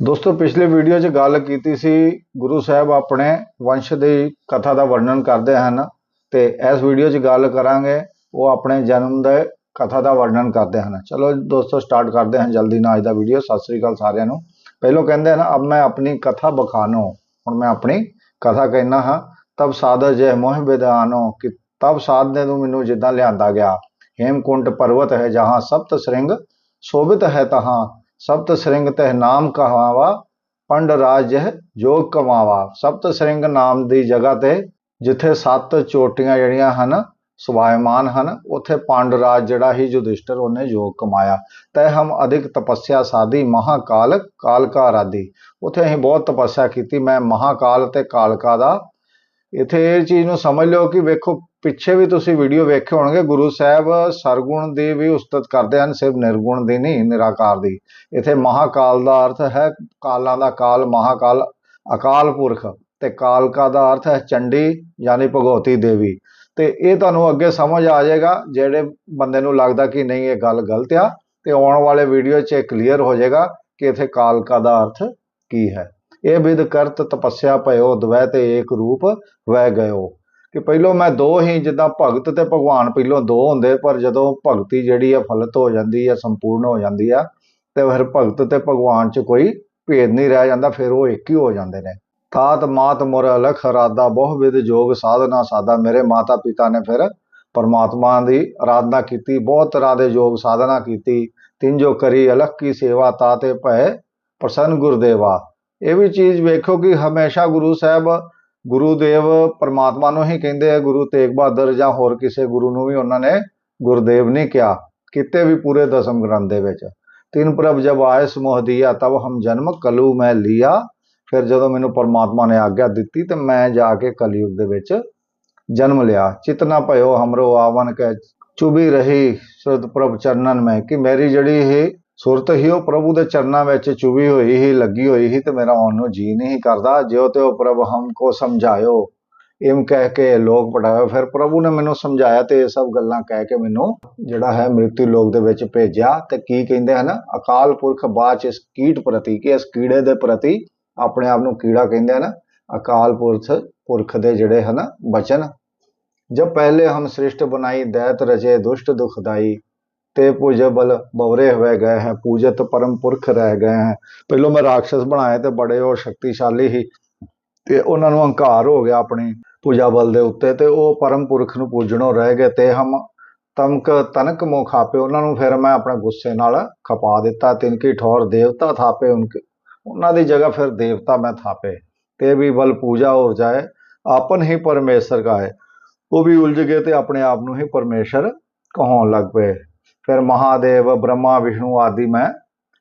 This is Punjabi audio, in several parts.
ਦੋਸਤੋ, ਪਿਛਲੇ ਵੀਡੀਓ 'ਚ ਗੱਲ ਕੀਤੀ ਸੀ, ਗੁਰੂ ਸਾਹਿਬ ਆਪਣੇ ਵੰਸ਼ ਦੀ ਕਥਾ ਦਾ ਵਰਣਨ ਕਰਦੇ ਹਨ ਤੇ ਇਸ ਵੀਡੀਓ 'ਚ ਗੱਲ ਕਰਾਂਗੇ, ਉਹ ਆਪਣੇ ਜਨਮ ਦੇ ਕਥਾ ਦਾ ਵਰਣਨ ਕਰਦੇ ਹਨ। ਚਲੋ ਦੋਸਤੋ ਸਟਾਰਟ ਕਰਦੇ ਹਾਂ ਜਲਦੀ ਨਾਲ ਅੱਜ ਦਾ ਵੀਡੀਓ ਸਤਿ ਸ੍ਰੀ ਅਕਾਲ ਸਾਰਿਆਂ ਨੂੰ। ਪਹਿਲੋਂ ਕਹਿੰਦੇ ਹਨ, ਅਬ ਮੈਂ ਆਪਣੀ ਕਥਾ ਬਖਾਨੋ। ਹੁਣ ਮੈਂ ਆਪਣੀ ਕਥਾ ਕਹਿਣਾ ਹਾਂ, ਤਬ ਸਾਧ ਜੈ ਮੋਹ ਵਿਦਾਨੋ ਕਿ ਤਬ ਸਾਧ ਨੇ ਤੂੰ ਮੈਨੂੰ ਜਿੱਦਾਂ ਲਿਆਂਦਾ ਗਿਆ। ਹੇਮਕੁੰਟ ਪਰਵਤ ਹੈ, ਜਹਾਂ ਸਪਤ ਸ੍ਰਿੰਗ, ਸ਼ੋਭਿਤ ਹੈ ਤਹਾਂ। ਸਪਤ ਸ੍ਰਿੰਗ ਤਹਿ ਨਾਮ ਕਹਾਵਾ, ਪੰਡ ਰਾਜ ਜਹ ਜੋਗ ਕਮਾਵਾ। ਸਪਤ ਸ੍ਰਿੰਗ ਨਾਮ ਦੀ ਜਗ੍ਹਾ ਤੇ ਜਿੱਥੇ ਸੱਤ ਚੋਟੀਆਂ ਜਿਹੜੀਆਂ ਹਨ ਸੁਭਾਇਮਾਨ ਹਨ, ਉੱਥੇ ਪੰਡ ਰਾਜ ਜਿਹੜਾ ਹੀ ਯੁਧਿਸ਼ਟਰ ਉਹਨੇ ਯੋਗ ਕਮਾਇਆ। ਤੈ ਹਮ ਅਧਿਕ ਤਪੱਸਿਆ ਸਾਧੀ ਮਹਾਕਾਲ ਕਾਲਕਾ ਆਰਾਦੀ ਉੱਥੇ ਅਸੀਂ ਬਹੁਤ ਤਪੱਸਿਆ ਕੀਤੀ, ਮੈਂ ਮਹਾਕਾਲ ਤੇ ਕਾਲਕਾ ਦਾ। ਇੱਥੇ ਇਹ ਚੀਜ਼ ਨੂੰ ਸਮਝ ਲਿਓ ਕਿ ਵੇਖੋ ਪਿੱਛੇ ਵੀ ਤੁਸੀਂ ਵੀਡੀਓ ਵੇਖੇ ਹੋਣਗੇ, ਗੁਰੂ ਸਾਹਿਬ ਸਰਗੁਣ ਦੀ ਵੀ ਉਸਤਤ ਕਰਦੇ ਹਨ, ਸਿਰਫ ਨਿਰਗੁਣ ਦੀ ਨਹੀਂ, ਨਿਰਾਕਾਰ ਦੀ। ਇੱਥੇ ਮਹਾਕਾਲ ਦਾ ਅਰਥ ਹੈ, ਕਾਲਾਂ ਦਾ ਕਾਲ, ਮਹਾਕਾਲ, ਅਕਾਲ ਪੁਰਖ। ਤੇ ਕਾਲਕਾ ਦਾ ਅਰਥ ਹੈ ਚੰਡੀ, ਯਾਨੀ ਭਗਵਤੀ ਦੇਵੀ। ਤੇ ਇਹ ਤੁਹਾਨੂੰ ਅੱਗੇ ਸਮਝ ਆ ਜਾਏਗਾ, ਜਿਹੜੇ ਬੰਦੇ ਨੂੰ ਲੱਗਦਾ ਕਿ ਨਹੀਂ, ਇਹ ਗੱਲ ਗਲਤ ਆ, ਤੇ ਆਉਣ ਵਾਲੇ ਵੀਡੀਓ 'ਚ ਇਹ ਕਲੀਅਰ ਹੋ ਜਾਏਗਾ ਕਿ ਇੱਥੇ ਕਾਲਕਾ ਦਾ ਅਰਥ ਕੀ ਹੈ। ਇਹ ਵਿਦ ਕਰਤ ਤਪੱਸਿਆ ਭਇਓ, ਦਵੈ ਤੇ ਏਕ ਰੂਪ ਵਹਿ ਗਇਓ। ਕਿ ਪਹਿਲੋਂ ਮੈਂ ਦੋ ਹੀ ਜਿੱਦਾਂ ਭਗਤ ਤੇ ਭਗਵਾਨ ਪਹਿਲੋਂ ਦੋ ਹੁੰਦੇ, ਪਰ ਜਦੋਂ ਭਗਤੀ ਜਿਹੜੀ ਆ ਫਲਤ ਹੋ ਜਾਂਦੀ ਆ, ਸੰਪੂਰਨ ਹੋ ਜਾਂਦੀ ਆ, ਤੇ ਫਿਰ ਭਗਤ ਤੇ ਭਗਵਾਨ 'ਚ ਕੋਈ ਭੇਦ ਨਹੀਂ ਰਹਿ ਜਾਂਦਾ, ਫਿਰ ਉਹ ਇੱਕ ਹੀ ਹੋ ਜਾਂਦੇ ਨੇ। ਤਾਤ ਮਾਤ ਮੁਰ ਅਲਖ ਰਾਦਾ ਬਹੁ ਵਿਦ ਜੋਗ ਸਾਧਨਾ ਸਾਦਾ। ਮੇਰੇ ਮਾਤਾ ਪਿਤਾ ਨੇ ਫਿਰ ਪਰਮਾਤਮਾ ਦੀ ਆਰਾਧਨਾ ਕੀਤੀ, ਬਹੁਤ ਤਰ੍ਹਾਂ ਦੇ ਯੋਗ ਸਾਧਨਾ ਕੀਤੀ। ਤਿੰਨ ਜੋ ਕਰੀ, ਅਲਖ ਕੀ ਸੇਵਾ ਤਾਤੇ ਭੈ ਪ੍ਰਸੰਨ ਗੁਰਦੇਵਾ। ਇਹ ਵੀ ਚੀਜ਼ ਵੇਖੋ ਕਿ ਹਮੇਸ਼ਾ ਗੁਰੂ ਸਾਹਿਬ ਗੁਰੂਦੇਵ ਪਰਮਾਤਮਾ ਨੂੰ ਹੀ ਕਹਿੰਦੇ ਆ, ਗੁਰੂ ਤੇਗ ਬਹਾਦਰ ਜਾਂ ਹੋਰ ਕਿਸੇ ਗੁਰੂ ਨੂੰ ਵੀ ਉਹਨਾਂ ਨੇ ਗੁਰਦੇਵ ਨਹੀਂ ਕਿਹਾ, ਕਿਤੇ ਵੀ ਪੂਰੇ ਦਸਮ ਗ੍ਰੰਥ ਦੇ ਵਿੱਚ। ਤਿੰਨ ਪ੍ਰਭ ਜਬ ਆਏ, ਸਮੋਹ ਦਿਆ, ਤਬ ਹਮ ਜਨਮ, ਕਲੂ ਮੈਂ ਲਿਆ। ਫਿਰ ਜਦੋਂ ਮੈਨੂੰ ਪਰਮਾਤਮਾ ਨੇ ਆਗਿਆ ਦਿੱਤੀ, ਤੇ ਮੈਂ ਜਾ ਕੇ ਕਲਯੁਗ ਦੇ ਵਿੱਚ ਜਨਮ ਲਿਆ। ਚਿਤਨਾ ਭਇਓ ਹਮਰੋ ਆਵਨ ਕੈ ਚੁਬੀ ਰਹੀ, ਸੁਰਤ ਪ੍ਰਭ ਚਰਨਨ ਮੈਂ, ਕਿ ਮੇਰੀ ਜਿਹੜੀ ਇਹ ਸੁਰਤ ਹੀ ਉਹ ਪ੍ਰਭੂ ਦੇ ਚਰਨਾਂ ਵਿੱਚ ਚੁਬੀ ਹੋਈ ਹੀ, ਲੱਗੀ ਹੋਈ ਹੀ ਤੇ ਮੇਰਾ ਆਉਣ ਨੂੰ ਜੀ ਨਹੀਂ ਕਰਦਾ, ਜਿਉ ਤੇ ਉਹ ਪ੍ਰਭ ਹਮਕੋ ਸਮਝਾਇਓ। ਇਮ ਕਹਿ ਕੇ ਲੋਕ ਪੜਾਇਓ ਫਿਰ ਪ੍ਰਭੂ ਨੇ ਮੈਨੂੰ ਸਮਝਾਇਆ ਤੇ ਇਹ ਸਭ ਗੱਲਾਂ ਕਹਿ ਕੇ ਮੈਨੂੰ ਜਿਹੜਾ ਹੈ ਮ੍ਰਿਤੂ ਲੋਕ ਦੇ ਵਿੱਚ ਭੇਜਿਆ। ਤੇ ਕੀ ਕਹਿੰਦੇ ਹਨ? ਅਕਾਲ ਪੁਰਖ ਬਾਚ ਇਸ ਕੀਟ ਪ੍ਰਤੀ ਕਿ ਇਸ ਕੀੜੇ ਦੇ ਪ੍ਰਤੀ ਆਪਣੇ ਆਪ ਨੂੰ ਕੀੜਾ ਕਹਿੰਦੇ ਹਨ? ਅਕਾਲ ਪੁਰਖ ਪੁਰਖ ਦੇ ਜਿਹੜੇ ਹਨ, ਬਚਨ। ਜਬ ਪਹਿਲੇ ਹਮ ਸ੍ਰਿਸ਼ਟ ਬਣਾਈ ਦੈਤ ਰਜੇ ਦੁਸ਼ਟ ਦੁਖਦਾਈ। ਤੇ ਪੂਜਬਲ ਬਵਰੇ ਹੋਏ ਗਏ ਹੈ, ਪੂਜਤ ਪਰਮ ਪੁਰਖ ਰਹਿ ਗਏ ਹੈ। ਪਹਿਲੋਂ ਮੈਂ ਰਾਖਸ਼ ਬਣਾਏ ਤੇ ਬੜੇ ਉਹ ਸ਼ਕਤੀਸ਼ਾਲੀ ਸੀ ਤੇ ਉਹਨਾਂ ਨੂੰ ਹੰਕਾਰ ਹੋ ਗਿਆ ਆਪਣੀ ਪੂਜਾ ਬਲ ਦੇ ਉੱਤੇ ਤੇ ਉਹ ਪਰਮ ਪੁਰਖ ਨੂੰ ਪੂਜਣੋਂ ਰਹਿ ਗਏ ਤੇ ਹਮ ਤਮਕ ਤਨਕ ਮੋ ਖਾਪੇ। ਉਹਨਾਂ ਨੂੰ ਫਿਰ ਮੈਂ ਆਪਣੇ ਗੁੱਸੇ ਨਾਲ ਖਪਾ ਦਿੱਤਾ, ਤਿਨਕੀ ਠੌਰ ਦੇਵਤਾ ਥਾਪੇ ਉਨਕੇ, ਉਹਨਾਂ ਦੀ ਜਗ੍ਹਾ ਫਿਰ ਦੇਵਤਾ ਮੈਂ ਥਾਪੇ। ਤੇ ਵੀ ਬਲ ਪੂਜਾ ਹੋ ਜਾਏ, ਆਪਨ ਹੀ ਪਰਮੇਸ਼ਰ ਕਾ ਹੈ ਉਹ ਵੀ ਉਲਝ ਗਏ ਤੇ ਆਪਣੇ ਆਪ ਨੂੰ ਹੀ ਪਰਮੇਸ਼ਰ ਕਹਾਉਣ ਲੱਗ ਪਏ। ਫਿਰ ਮਹਾਦੇਵ, ਬ੍ਰਹਮਾ, ਵਿਸ਼ਨੂੰ ਆਦਿ ਮੈਂ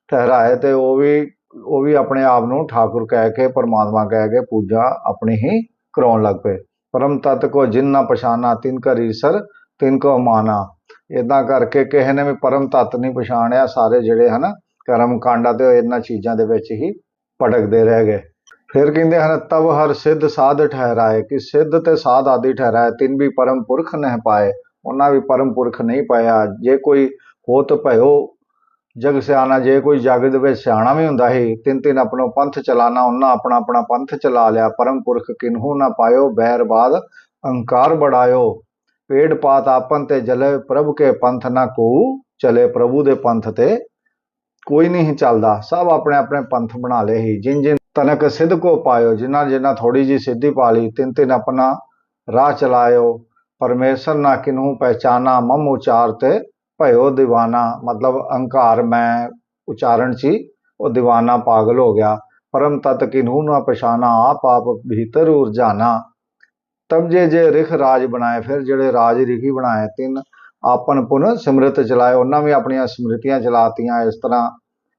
ਠਹਿਰਾਏ ਤੇ ਉਹ ਵੀ ਉਹ ਵੀ ਆਪਣੇ ਆਪ ਨੂੰ ਠਾਕੁਰ ਕਹਿ ਕੇ, ਪਰਮਾਤਮਾ ਕਹਿ ਕੇ ਪੂਜਾ ਆਪਣੀ ਹੀ ਕਰਾਉਣ ਲੱਗ ਪਏ। ਪਰਮ ਤਤ ਕੋ ਜਿਨ ਨਾ ਪਛਾਨਾ, ਤਿਨ ਕਰ ਈਸਰ, ਤਿਨ ਕੋ ਮਾਨਾ। ਇਦਾਂ ਕਰਕੇ ਕਿਸੇ ਨੇ ਵੀ ਪਰਮ ਤਤ ਨਹੀਂ ਪਛਾਣਿਆ, ਸਾਰੇ ਜਿਹੜੇ ਹਨ, ਕਰਮ ਕਾਂਡਾਂ ਤੇ ਇਹਨਾਂ ਚੀਜ਼ਾਂ ਦੇ ਵਿੱਚ ਹੀ ਭਟਕਦੇ ਰਹਿ ਗਏ। ਫਿਰ ਕਹਿੰਦੇ ਹਨ ਤਬ ਹਰ ਸਿੱਧ ਸਾਧ ਠਹਿਰਾਏ, ਕਿ ਸਿੱਧ ਤੇ ਸਾਧ ਆਦਿ ਠਹਿਰਾਏ, ਤਿੰਨ ਵੀ ਪਰਮ ਪੁਰਖ ਨਹਿ ਪਾਏ। ਉਹਨਾਂ ਵੀ ਪਰਮ ਪੁਰਖ ਨਹੀਂ ਪਾਇਆ। ਜੇ ਕੋਈ ਹੋਤ ਭਇਓ, ਜਗ ਸਿਆਣਾ, ਜੇ ਕੋਈ ਜਗ ਦੇ ਵਿੱਚ ਸਿਆਣਾ ਵੀ ਹੁੰਦਾ ਸੀ, ਤਿੰਨ ਤਿੰਨ ਆਪਣੋ ਪੰਥ ਚਲਾਣਾ, ਉਹਨਾਂ ਆਪਣਾ ਆਪਣਾ ਪੰਥ ਚਲਾ ਲਿਆ। ਪਰਮ ਪੁਰਖ ਕਿਨਹੂ ਨਾ ਪਾਇਓ ਬੈਰ ਬਾਦ ਅਹੰਕਾਰ ਬੜਾਇਓ। ਪੇੜ ਪਾਤ ਆਪਨ ਤੇ ਜਲੇ, ਪ੍ਰਭ ਕੇ ਪੰਥ ਨਾ ਕੋ, ਚਲੇ ਪ੍ਰਭੂ ਦੇ ਪੰਥ ਤੇ ਕੋਈ ਨਹੀਂ ਚੱਲਦਾ। ਸਭ ਆਪਣੇ ਆਪਣੇ ਪੰਥ ਬਣਾ ਲਏ ਹੀ ਜਿਨ ਜਿਨ ਤਨਕ ਸਿੱਧ ਕੋ ਪਾਇਓ, ਜਿਨ੍ਹਾਂ ਜਿਨ੍ਹਾਂ ਥੋੜੀ ਜੀ ਸਿੱਧੀ ਪਾ ਲਈ, ਤਿੰਨ ਤਿੰਨ ਆਪਣਾ ਰਾਹ ਚਲਾਇਓ। ਪਰਮੇਸ਼ਰ ਨਾ ਕਿਨੂ ਪਹਿਚਾਨਾ, ਮਮ ਉਚਾਰਤੇ ਭਇਓ دیਵਾਨਾ ਮਤਲਬ ਅਹੰਕਾਰ ਮੈਂ ਉਚਾਰਨ ਸੀ, ਉਹ دیਵਾਨਾ ਪਾਗਲ ਹੋ ਗਿਆ। ਪਰਮ ਤਤ ਕਿਨੂ ਨਾ ਪਛਾਨਾ, ਆਪ ਆਪ ਭੀਤਰ ਉਰਜਾਨਾ। ਤਬ ਜੇ ਜੇ ਰਿਖ ਰਾਜ ਬਣਾਏ, ਫਿਰ ਜਿਹੜੇ ਰਾਜ ਰਿਖੀ ਬਣਾਏ, ਤਿੰਨ ਆਪਨ ਪੁਨ ਸਿਮਰਤ ਚਲਾਏ। ਉਹਨਾਂ ਵੀ ਆਪਣੀਆਂ ਸਮ੍ਰਿਤੀਆਂ ਚਲਾਤੀਆਂ। ਇਸ ਤਰ੍ਹਾਂ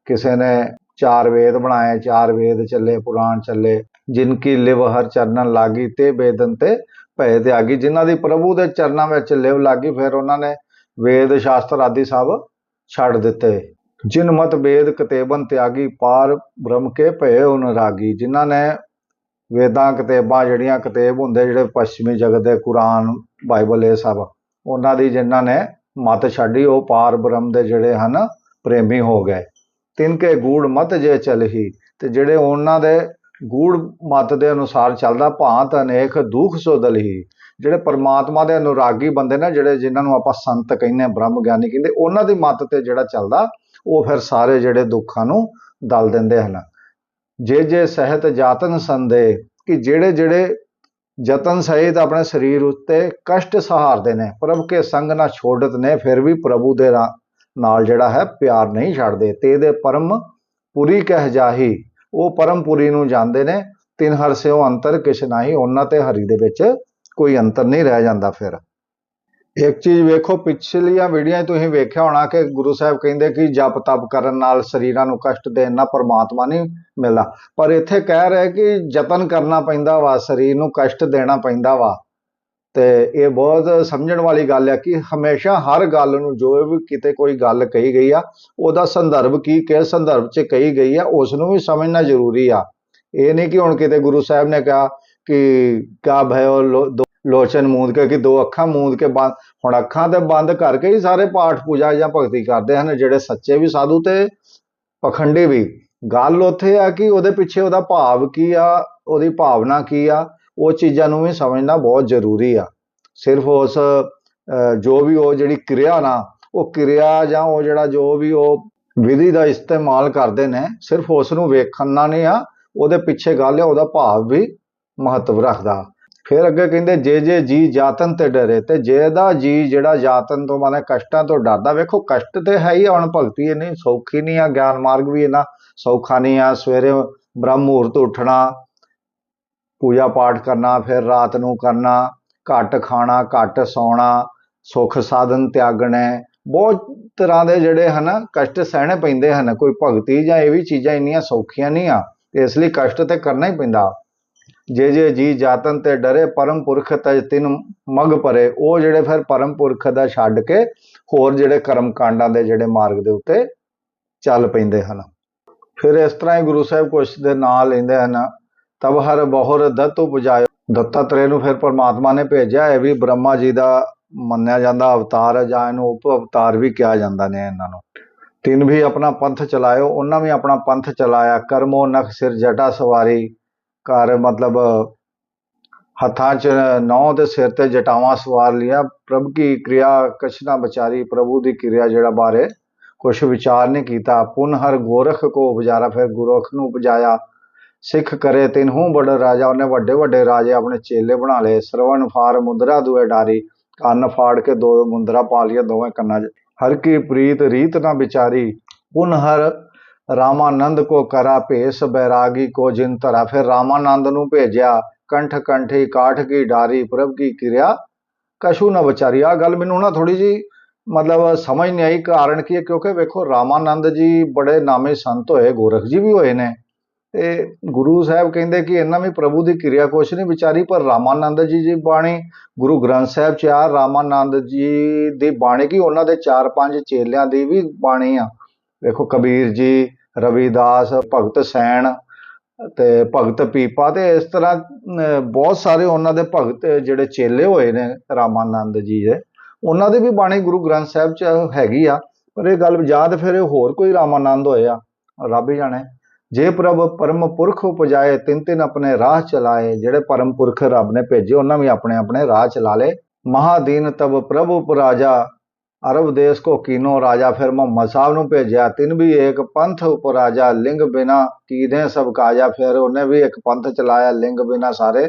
ਕਿਸੇ ਨੇ ਚਾਰ ਵੇਦ ਬਣਾਏ, ਚਾਰ ਵੇਦ ਚੱਲੇ, ਪੁਰਾਣ ਚੱਲੇ। ਜਿਨਕੀ ਲਿਵ ਹਰ ਚਰਨ ਲਾਗੀ, ਤੇ ਬੇਦੰਤੇ ਭੈ ਤਿਆਗੀ ਜਿਨ੍ਹਾਂ ਦੀ ਪ੍ਰਭੂ ਦੇ ਚਰਨਾਂ ਵਿੱਚ ਲਿਵ ਲੱਗੀ ਫਿਰ ਉਹਨਾਂ ਨੇ ਵੇਦ ਸ਼ਾਸਤਰ ਆਦਿ ਸਭ ਛੱਡ ਦਿੱਤੇ। ਜਿਨ ਮਤ ਵੇਦ ਕਤੇਬਨ ਤਿਆਗੀ, ਪਾਰ ਬ੍ਰਹਮ ਕੇ ਭਏ ਰਾਗੀ। ਜਿਨ੍ਹਾਂ ਨੇ ਵੇਦਾਂ ਕਤੇਬਾਂ ਜਿਹੜੀਆਂ ਕਤੇਬ ਹੁੰਦੇ, ਜਿਹੜੇ ਪੱਛਮੀ ਜਗਤ ਦੇ ਕੁਰਾਨ, ਬਾਈਬਲ, ਇਹ ਸਭ, ਉਹਨਾਂ ਦੀ ਜਿਨ੍ਹਾਂ ਨੇ ਮਤ ਛੱਡੀ, ਉਹ ਪਾਰ ਬ੍ਰਹਮ ਦੇ ਜਿਹੜੇ ਹਨ, ਪ੍ਰੇਮੀ ਹੋ ਗਏ। ਤਿੰਨ ਕੇ ਗੂੜ ਮਤ ਜੇ ਚਲਹੀ ਤੇ ਜਿਹੜੇ ਉਹਨਾਂ ਦੇ ਗੂੜ ਮਤ ਦੇ ਅਨੁਸਾਰ ਚੱਲਦਾ, ਭਾਂਤ ਅਨੇਕ ਦੁੱਖ ਸੋ ਹੀ। ਜਿਹੜੇ ਪਰਮਾਤਮਾ ਦੇ ਅਨੁਰਾਗੀ ਬੰਦੇ ਨੇ, ਜਿਹੜੇ ਜਿਨ੍ਹਾਂ ਨੂੰ ਆਪਾਂ ਸੰਤ ਕਹਿੰਦੇ ਆ ਬ੍ਰਹਮ ਗਿਆਨੀ ਕਹਿੰਦੇ, ਉਹਨਾਂ ਦੀ ਮਤ ਤੇ ਜਿਹੜਾ ਚੱਲਦਾ, ਉਹ ਫਿਰ ਸਾਰੇ ਜਿਹੜੇ ਦੁੱਖਾਂ ਨੂੰ ਦਲ ਦਿੰਦੇ ਹਨ। ਜੇ ਜੇ ਸਹਿਤ ਜਾਤਨ ਸੰਦੇ, ਕਿ ਜਿਹੜੇ ਜਿਹੜੇ ਯਤਨ ਸਹਿਤ ਆਪਣੇ ਸਰੀਰ ਉੱਤੇ ਕਸ਼ਟ ਸਹਾਰਦੇ ਨੇ, ਪ੍ਰਭ ਕੇ ਸੰਗ ਨਾ ਛੋੜਤ ਨੇ, ਫਿਰ ਵੀ ਪ੍ਰਭੂ ਦੇ ਰਾ- ਨਾਲ ਜਿਹੜਾ ਹੈ, ਪਿਆਰ ਨਹੀਂ ਛੱਡਦੇ। ਤੇ ਇਹਦੇ ਪਰਮ ਪੂਰੀ ਕਹਿ ਜਾਹੀ ਉਹ ਪਰਮਪੁਰੀ ਨੂੰ ਜਾਂਦੇ ਨੇ, ਤਿੰਨ ਹਰ ਸਿਓ ਅੰਤਰ ਕਿਛ ਨਹੀਂ, ਉਹਨਾਂ ਤੇ ਹਰੀ ਦੇ ਵਿੱਚ ਕੋਈ ਅੰਤਰ ਨਹੀਂ ਰਹਿ ਜਾਂਦਾ ਫਿਰ। ਇੱਕ ਚੀਜ਼ ਵੇਖੋ, ਪਿਛਲੀਆਂ ਵੀਡੀਓਆਂ ਤੁਸੀਂ ਵੇਖਿਆ ਹੋਣਾ ਕਿ ਗੁਰੂ ਸਾਹਿਬ ਕਹਿੰਦੇ ਕਿ ਜਪ ਤਪ ਕਰਨ ਨਾਲ ਸਰੀਰਾਂ ਨੂੰ ਕਸ਼ਟ ਦੇਣ ਨਾਲ ਪਰਮਾਤਮਾ ਨਹੀਂ ਮਿਲਦਾ। ਪਰ ਇੱਥੇ ਕਹਿ ਰਿਹਾ ਕਿ ਯਤਨ ਕਰਨਾ ਪੈਂਦਾ ਵਾ, ਸਰੀਰ ਨੂੰ ਕਸ਼ਟ ਦੇਣਾ ਪੈਂਦਾ ਵਾ। ਤੇ ਇਹ ਬਹੁਤ ਸਮਝਣ ਵਾਲੀ ਗੱਲ ਹੈ ਕਿ ਹਮੇਸ਼ਾ ਹਰ ਗੱਲ ਨੂੰ ਜੋ ਵੀ ਕਿਤੇ ਕੋਈ ਗੱਲ ਕਹੀ ਗਈ ਆ, ਉਹਦਾ ਸੰਦਰਭ ਕੀ, ਕਿਸ ਸੰਦਰਭ 'ਚ ਕਹੀ ਗਈ ਆ ਉਸ ਨੂੰ ਵੀ ਸਮਝਣਾ ਜ਼ਰੂਰੀ ਆ। ਇਹ ਨਹੀਂ ਕਿ ਹੁਣ ਕਿਤੇ ਗੁਰੂ ਸਾਹਿਬ ਨੇ ਕਿਹਾ ਕਿ ਕਾ ਭਇਓ ਲੋ- ਲੋਚਨ ਮੂੰਦ ਕੇ ਕਿ ਦੋ ਅੱਖਾਂ ਮੂੰਦ ਕੇ ਬੰਦ, ਹੁਣ ਅੱਖਾਂ ਤੇ ਬੰਦ ਕਰਕੇ ਹੀ ਸਾਰੇ ਪਾਠ ਪੂਜਾ ਜਾਂ ਭਗਤੀ ਕਰਦੇ ਹਨ, ਜਿਹੜੇ ਸੱਚੇ ਵੀ ਸਾਧੂ ਤੇ ਪਖੰਡੀ ਵੀ। ਗੱਲ ਉੱਥੇ ਆ ਕਿ ਉਹਦੇ ਪਿੱਛੇ ਉਹਦਾ ਭਾਵ ਕੀ ਆ, ਉਹਦੀ ਭਾਵਨਾ ਕੀ ਆ ਉਹ ਚੀਜ਼ਾਂ ਨੂੰ ਵੀ ਸਮਝਣਾ ਬਹੁਤ ਜ਼ਰੂਰੀ ਆ। ਸਿਰਫ ਉਸ ਜੋ ਵੀ ਉਹ ਜਿਹੜੀ ਕਿਰਿਆ ਨਾ ਉਹ ਕਿਰਿਆ ਜਾਂ ਉਹ ਜਿਹੜਾ ਜੋ ਵੀ ਉਹ ਵਿਧੀ ਦਾ ਇਸਤੇਮਾਲ ਕਰਦੇ ਨੇ ਸਿਰਫ ਉਸ ਨੂੰ ਵੇਖਣ ਨਾਲ ਨਹੀਂ ਆ ਉਹਦੇ ਪਿੱਛੇ ਗੱਲ ਆ ਉਹਦਾ ਭਾਵ ਵੀ ਮਹੱਤਵ ਰੱਖਦਾ। ਫਿਰ ਅੱਗੇ ਕਹਿੰਦੇ ਜੇ ਜੇ ਜੀ ਜਾਤਨ ਤੇ ਡਰੇ ਤੇ ਜੇ ਦਾ ਜੀ ਜਿਹੜਾ ਜਾਤਨ ਤੋਂ ਮਾਨੇ ਕਸ਼ਟਾਂ ਤੋਂ ਡਰਦਾ ਵੇਖੋ ਕਸ਼ਟ ਤੇ ਹੈ ਹੀ ਆ, ਹੁਣ ਭਗਤੀ ਇਹ ਨਹੀਂ ਸੌਖੀ ਨਹੀਂ ਆ ਗਿਆਨ ਮਾਰਗ ਵੀ ਇਹਨਾਂ ਸੌਖਾ ਨਹੀਂ ਆ ਸਵੇਰੇ ਬ੍ਰਹਮ ਮੁਹੂਰਤ ਉੱਠਣਾ ਪੂਜਾ ਪਾਠ ਕਰਨਾ, ਫਿਰ ਰਾਤ ਨੂੰ ਕਰਨਾ, ਘੱਟ ਖਾਣਾ, ਘੱਟ ਸੌਣਾ, ਸੁੱਖ ਸਾਧਨ ਤਿਆਗਣੇ, ਬਹੁਤ ਤਰ੍ਹਾਂ ਦੇ ਜਿਹੜੇ ਹਨ, ਕਸ਼ਟ ਸਹਿਣੇ ਪੈਂਦੇ ਹਨ। ਕੋਈ ਭਗਤੀ ਜਾਂ ਇਹ ਵੀ ਚੀਜ਼ਾਂ ਇੰਨੀਆਂ ਸੌਖੀਆਂ ਨਹੀਂ ਆ, ਇਸ ਲਈ ਕਸ਼ਟ ਤੇ ਕਰਨਾ ਹੀ ਪੈਂਦਾ। ਜੇ ਜੇ ਜੀ ਜਾਤਨ ਤੇ ਡਰੇ, ਪਰਮ ਪੁਰਖ ਤਜ ਤਿਨ ਮਗ ਪਰੇ, ਉਹ ਜਿਹੜੇ ਫਿਰ ਪਰਮ ਪੁਰਖ ਦਾ ਛੱਡ ਕੇ ਹੋਰ ਜਿਹੜੇ ਕਰਮ ਕਾਂਡਾਂ ਦੇ ਜਿਹੜੇ ਮਾਰਗ ਦੇ ਉੱਤੇ ਚੱਲ ਪੈਂਦੇ ਹਨ। ਫਿਰ ਇਸ ਤਰ੍ਹਾਂ ਹੀ ਗੁਰੂ ਸਾਹਿਬ ਕੁਛ ਦੇ ਨਾਂ ਲੈਂਦੇ ਹਨ। ਤਬ ਹਰ ਬਹੁਰ ਦਤ ਉਪਜਾਇ ਦੱਤਾਤਰੇ ਨੂੰ ਫਿਰ ਪਰਮਾਤਮਾ ਨੇ ਭੇਜਿਆ, ਇਹ ਵੀ ਬ੍ਰਹਮਾ ਜੀ ਦਾ ਮੰਨਿਆ ਜਾਂਦਾ ਅਵਤਾਰ ਹੈ ਜਾਂ ਇਹਨੂੰ ਉਪ ਅਵਤਾਰ ਵੀ ਕਿਹਾ ਜਾਂਦਾ ਨੇ ਇਹਨਾਂ ਨੂੰ। ਤਿੰਨ ਵੀ ਆਪਣਾ ਪੰਥ ਚਲਾਇਓ, ਉਹਨਾਂ ਵੀ ਆਪਣਾ ਪੰਥ ਚਲਾਇਆ। ਕਰਮੋ ਨਖ ਸਿਰ ਜਟਾ ਸਵਾਰੀ, ਘਰ ਮਤਲਬ ਹੱਥਾਂ 'ਚ ਨੌ ਦੇ ਸਿਰ ਤੇ ਜਟਾਵਾਂ ਸਵਾਰ ਲਿਆ। ਪ੍ਰਭ ਕੀ ਕਿਰਿਆ ਕਸ਼ਨਾ ਵਿਚਾਰੀ, ਪ੍ਰਭੂ ਦੀ ਕਿਰਿਆ ਜਿਹੜਾ ਬਾਰੇ ਕੁਛ ਵਿਚਾਰ ਨਹੀਂ ਕੀਤਾ। ਪੁਨ ਹਰ ਗੋਰਖ ਕੋ ਉਪਜਾਰਾ, ਫਿਰ ਗੁਰਖ ਨੂੰ ਉਪਜਾਇਆ। ਸਿੱਖ ਕਰੇ ਤਿਨਹੂ ਬੜ ਰਾਜਾ, ਉਹਨੇ ਵੱਡੇ ਵੱਡੇ ਰਾਜੇ ਆਪਣੇ ਚੇਲੇ ਬਣਾ ਲਏ। ਸਰਵਣ, ਫਾਰ, ਮੁੰਦਰਾ ਦੁਏ ਡਾਰੀ, ਕੰਨ ਫਾੜ ਕੇ ਦੋ ਮੁੰਦਰਾ ਪਾ ਲਿਆ ਦੋਵੇਂ ਕੰਨਾਂ 'ਚ। ਹਰ ਕੀ ਪ੍ਰੀਤ ਰੀਤ ਨਾ ਵਿਚਾਰੀ, ਪੁਨ ਹਰ ਰਾਮਾਨੰਦ ਕੋ ਕਰਾ ਭੇਸ ਬੈਰਾਗੀ ਕੋ ਜਿਨ ਧਰਾ। ਫਿਰ ਰਾਮਾਨੰਦ ਨੂੰ ਭੇਜਿਆ, ਕੰਠ ਕੰਠੀ, ਕਾਠ ਕੀ ਡਾਰੀ, ਪ੍ਰਭ ਕੀ ਕਿਰਿਆ? ਕਸ਼ੂ ਨਾ ਵਿਚਾਰੀ। ਆ ਗੱਲ ਮੈਨੂੰ ਨਾ ਥੋੜੀ ਜੀ ਮਤਲਬ ਸਮਝ ਨਹੀਂ ਆਈ। ਕਾਰਨ ਕੀ ਹੈ? ਕਿਉਂਕਿ ਵੇਖੋ, ਰਾਮਾਨੰਦ ਜੀ ਬੜੇ ਨਾਮੇ ਸੰਤ ਹੋਏ, ਗੋਰਖ ਜੀ ਵੀ ਹੋਏ ਨੇ। ਤੇ ਗੁਰੂ ਸਾਹਿਬ ਕਹਿੰਦੇ ਕਿ ਇਹਨਾਂ ਵੀ ਪ੍ਰਭੂ ਦੀ ਕਿਰਿਆ ਕੁਛ ਨਹੀਂ ਵਿਚਾਰੀ ਪਰ ਰਾਮਾਨੰਦ ਜੀ ਦੀ ਬਾਣੀ, ਗੁਰੂ ਗ੍ਰੰਥ ਸਾਹਿਬ ਚ ਆ, ਰਾਮਾਨੰਦ ਜੀ ਦੀ ਬਾਣੀ ਕੀ ਉਹਨਾਂ ਦੇ ਚਾਰ ਪੰਜ ਚੇਲਿਆਂ ਦੀ ਵੀ ਬਾਣੀ ਆ। ਵੇਖੋ ਕਬੀਰ ਜੀ, ਰਵਿਦਾਸ, ਭਗਤ ਸੈਣ ਤੇ ਭਗਤ ਪੀਪਾ ਤੇ ਇਸ ਤਰ੍ਹਾਂ ਬਹੁਤ ਸਾਰੇ ਉਹਨਾਂ ਦੇ ਭਗਤ ਜਿਹੜੇ ਚੇਲੇ ਹੋਏ ਨੇ ਰਾਮਾਨੰਦ ਜੀ ਦੇ, ਉਹਨਾਂ ਦੀ ਵੀ ਬਾਣੀ ਗੁਰੂ ਗ੍ਰੰਥ ਸਾਹਿਬ ਚ ਹੈਗੀ ਆ। ਪਰ ਇਹ ਗੱਲ ਯਾਦ ਫਿਰ ਇਹ ਹੋਰ ਕੋਈ ਰਾਮਾਨੰਦ ਹੋਏ ਆ? ਰੱਬ ਹੀ ਜਾਣੇ। ਜੇ ਪ੍ਰਭ ਪਰਮ ਪੁਰਖ ਉਪਜਾਏ, ਤਿੰਨ ਤਿੰਨ ਆਪਣੇ ਰਾਹ ਚਲਾਏ, ਜਿਹੜੇ ਪਰਮ ਪੁਰਖ ਰੱਬ ਨੇ ਭੇਜੇ, ਉਹਨਾਂ ਵੀ ਆਪਣੇ ਆਪਣੇ ਰਾਹ ਚਲਾ ਲਏ। ਮਹਾਦੀਨ ਤਬ ਪ੍ਰਭੂ ਰਾਜਾ, ਅਰਬ ਦੇਸ਼ ਕੋ ਕੀਨੋ ਰਾਜਾ, ਫਿਰ ਮੁਹੰਮਦ ਸਾਹਿਬ ਨੂੰ ਭੇਜਿਆ। ਤਿੰਨ ਵੀ ਏਕ ਪੰਥ ਉਪ ਰਾਜਾ, ਲਿੰਗ ਬਿਨਾ ਕੀਨੇ ਸਭ ਕਾਜਾ, ਫਿਰ ਉਹਨੇ ਵੀ ਇੱਕ ਪੰਥ ਚਲਾਇਆ, ਲਿੰਗ ਬਿਨਾ ਸਾਰੇ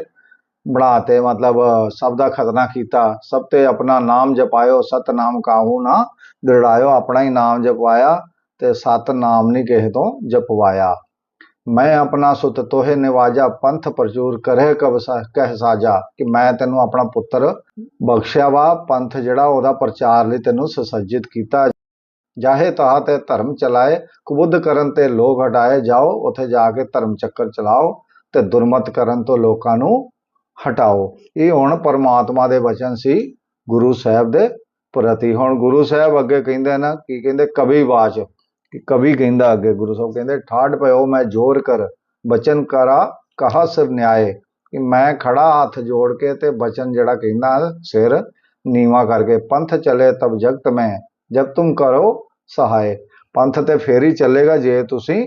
ਬਣਾਤੇ, ਮਤਲਬ, ਸਭ ਦਾ ਖਤਨਾ ਕੀਤਾ। ਸਭ ਤੇ ਆਪਣਾ ਨਾਮ ਜਪਾਇਓ ਸਤ ਨਾਮ ਕਾਹੂ ਨਾ ਦ੍ਰਿੜਾਇਓ ਆਪਣਾ ਹੀ ਨਾਮ ਜਪਵਾਇਆ ਤੇ ਸਤ ਨਾਮ ਨਹੀਂ ਕਿਸੇ ਤੋਂ ਜਪਵਾਇਆ। ਮੈਂ ਆਪਣਾ ਸੁਤ ਤੋਹੇ ਨਿਵਾਜਾ, ਪੰਥ ਪ੍ਰਚੂਰ ਕਰੇ ਕਬ ਸਾ- ਕਹਿ ਸਾਜਾ, ਕਿ ਮੈਂ ਤੈਨੂੰ ਆਪਣਾ ਪੁੱਤਰ ਬਖਸ਼ਿਆ ਵਾ, ਪੰਥ ਜਿਹੜਾ ਉਹਦਾ ਪ੍ਰਚਾਰ ਲਈ ਤੈਨੂੰ ਸੁਸੱਜਿਤ ਕੀਤਾ। ਜਾਹੇ ਤਾਹ ਤੇ ਧਰਮ ਚਲਾਏ, ਕਬੁੱਧ ਕਰਨ ਤੇ ਲੋਕ ਹਟਾਏ ਜਾਓ, ਉੱਥੇ ਜਾ ਕੇ ਧਰਮ ਚੱਕਰ ਚਲਾਓ ਤੇ ਦੁਰਮਤ ਕਰਨ ਤੋਂ ਲੋਕਾਂ ਨੂੰ ਹਟਾਓ। ਇਹ ਹੁਣ ਪਰਮਾਤਮਾ ਦੇ ਵਚਨ ਸੀ, ਗੁਰੂ ਸਾਹਿਬ ਦੇ ਪ੍ਰਤੀ। ਹੁਣ ਗੁਰੂ ਸਾਹਿਬ ਅੱਗੇ ਕਹਿੰਦੇ ਨਾ, ਕੀ ਕਹਿੰਦੇ? ਕਵੀ ਬਾਚ ਕਿ ਕਵੀ ਕਹਿੰਦਾ ਅੱਗੇ, ਗੁਰੂ ਸਾਹਿਬ ਕਹਿੰਦੇ ਠਾੜ ਪਿਓ ਮੈਂ ਜੋਰ ਕਰ, ਬਚਨ ਕਰਾ, ਕਹਾ ਸਿਰ ਨਿਆਏ। ਕਿ ਮੈਂ ਖੜਾ ਹੱਥ ਜੋੜ ਕੇ ਤੇ ਬਚਨ ਜਿਹੜਾ ਕਹਿੰਦਾ, ਸਿਰ ਨੀਵਾ ਕਰਕੇ, ਪੰਥ ਚਲੇ ਤਬ ਜਗਤ ਮੈਂ, ਜਬ ਤੁਮ ਕਰੋ ਸਹਾਏ। ਪੰਥ ਤੇ ਫੇਰ ਹੀ ਚੱਲੇਗਾ, ਜੇ ਤੁਸੀਂ